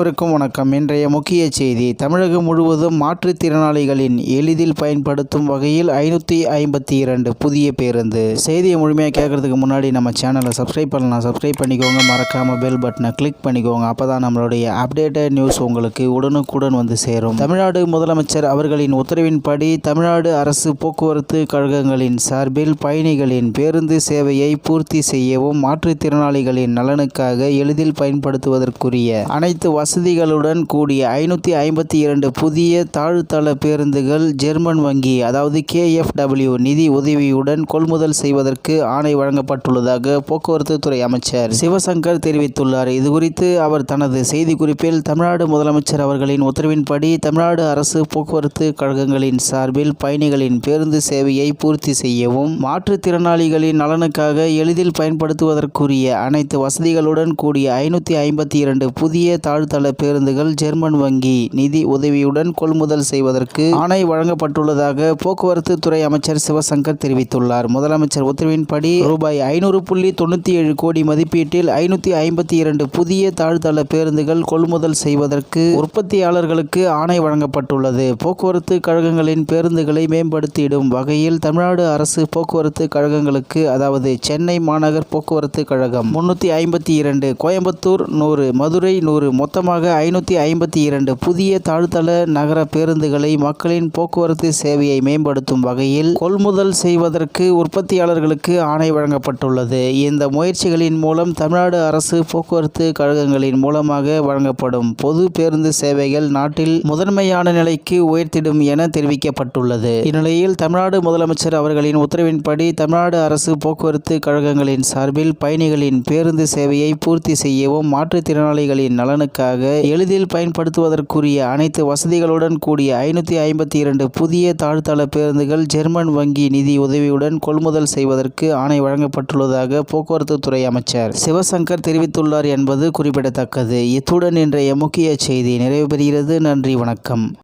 அனைவருக்கும் வணக்கம். இன்றைய முக்கிய செய்தி தமிழகம் முழுவதும் மாற்றுத்திறனாளிகளின் எளிதில் பயன்படுத்தும் வகையில் ஐநூற்றி ஐம்பத்தி இரண்டு புதிய பேருந்து. செய்தியை முழுமையாக கேட்கறதுக்கு முன்னாடி நம்ம சேனலை சப்ஸ்கிரைப் பண்ணலாம் சப்ஸ்கிரைப் பண்ணிக்கோங்க. மறக்காம பெல் பட்டனை கிளிக் பண்ணிக்கோங்க. அப்பதான் நம்மளுடைய அப்டேட்டட் நியூஸ் உங்களுக்கு உடனுக்குடன் வந்து சேரும். தமிழ்நாடு முதலமைச்சர் அவர்களின் உத்தரவின்படி தமிழ்நாடு அரசு போக்குவரத்து கழகங்களின் சார்பில் பயணிகளின் பேருந்து சேவையை பூர்த்தி செய்யவும் மாற்றுத்திறனாளிகளின் நலனுக்காக எளிதில் பயன்படுத்துவதற்குரிய அனைத்து வசதிகளுடன் கூடிய ஐநூற்றி ஐம்பத்தி இரண்டு புதிய தாழ்த்தள பேருந்துகள் ஜெர்மன் வங்கி அதாவது கேஎஃப்டபிள்யூ நிதி உதவியுடன் கொள்முதல் செய்வதற்கு ஆணை வழங்கப்பட்டுள்ளதாக போக்குவரத்து துறை அமைச்சர் சிவசங்கர் தெரிவித்துள்ளார். இதுகுறித்து அவர் தனது செய்திக்குறிப்பில் தமிழ்நாடு முதலமைச்சர் அவர்களின் உத்தரவின்படி தமிழ்நாடு அரசு போக்குவரத்து கழகங்களின் சார்பில் பயணிகளின் பேருந்து சேவையை பூர்த்தி செய்யவும் மாற்றுத்திறனாளிகளின் நலனுக்காக எளிதில் பயன்படுத்துவதற்குரிய அனைத்து வசதிகளுடன் கூடிய ஐநூற்றி ஐம்பத்தி இரண்டு புதிய தள பேருந்துகள் ஜெர்மன் வங்கி நிதி உதவியுடன் கொள்முதல் செய்வதற்கு ஆணை வழங்கப்பட்டுள்ளதாக போக்குவரத்து துறை அமைச்சர் சிவசங்கர் தெரிவித்துள்ளார். முதலமைச்சர் உத்தரவின்படி ரூபாய் ஐநூறு புள்ளி தொண்ணூற்றி ஏழு கோடி மதிப்பீட்டில் ஐநூற்றி ஐம்பத்தி இரண்டு புதிய தாழ்தள பேருந்துகள் கொள்முதல் செய்வதற்கு உற்பத்தியாளர்களுக்கு ஆணை வழங்கப்பட்டுள்ளது. போக்குவரத்து கழகங்களின் பேருந்துகளை மேம்படுத்திடும் வகையில் தமிழ்நாடு அரசு போக்குவரத்து கழகங்களுக்கு அதாவது சென்னை மாநகர் போக்குவரத்து கழகம் முன்னூற்றி ஐம்பத்தி இரண்டு கோயம்புத்தூர் நூறு மதுரை நூறு மொத்தமாக ஐநூற்றி ஐம்பத்தி இரண்டு புதிய தாழ்தள நகர பேருந்துகளை மக்களின் போக்குவரத்து சேவையை மேம்படுத்தும் வகையில் கொள்முதல் செய்வதற்கு உற்பத்தியாளர்களுக்கு ஆணை வழங்கப்பட்டுள்ளது. இந்த முயற்சிகளின் மூலம் தமிழ்நாடு அரசு போக்குவரத்து கழகங்களின் மூலமாக வழங்கப்படும் பொது பேருந்து சேவைகள் நாட்டில் முதன்மையான நிலைக்கு உயர்த்திடும் என தெரிவிக்கப்பட்டுள்ளது. இந்நிலையில் தமிழ்நாடு முதலமைச்சர் அவர்களின் உத்தரவின்படி தமிழ்நாடு அரசு போக்குவரத்து கழகங்களின் சார்பில் பயணிகளின் பேருந்து சேவையை பூர்த்தி செய்யவும் மாற்றுத்திறனாளிகளின் நலனுக்காக எளிதில் பயன்படுத்துவதற்குரிய அனைத்து வசதிகளுடன் கூடிய ஐநூற்றி ஐம்பத்தி இரண்டு புதிய தாழ்த்தள பேருந்துகள் ஜெர்மன் வங்கி நிதி உதவியுடன் கொள்முதல் செய்வதற்கு ஆணை வழங்கப்பட்டுள்ளதாக போக்குவரத்து துறை அமைச்சர் சிவசங்கர் தெரிவித்துள்ளார் என்பது குறிப்பிடத்தக்கது. இத்துடன் இன்றைய முக்கிய செய்தி நிறைவு பெறுகிறது. நன்றி வணக்கம்.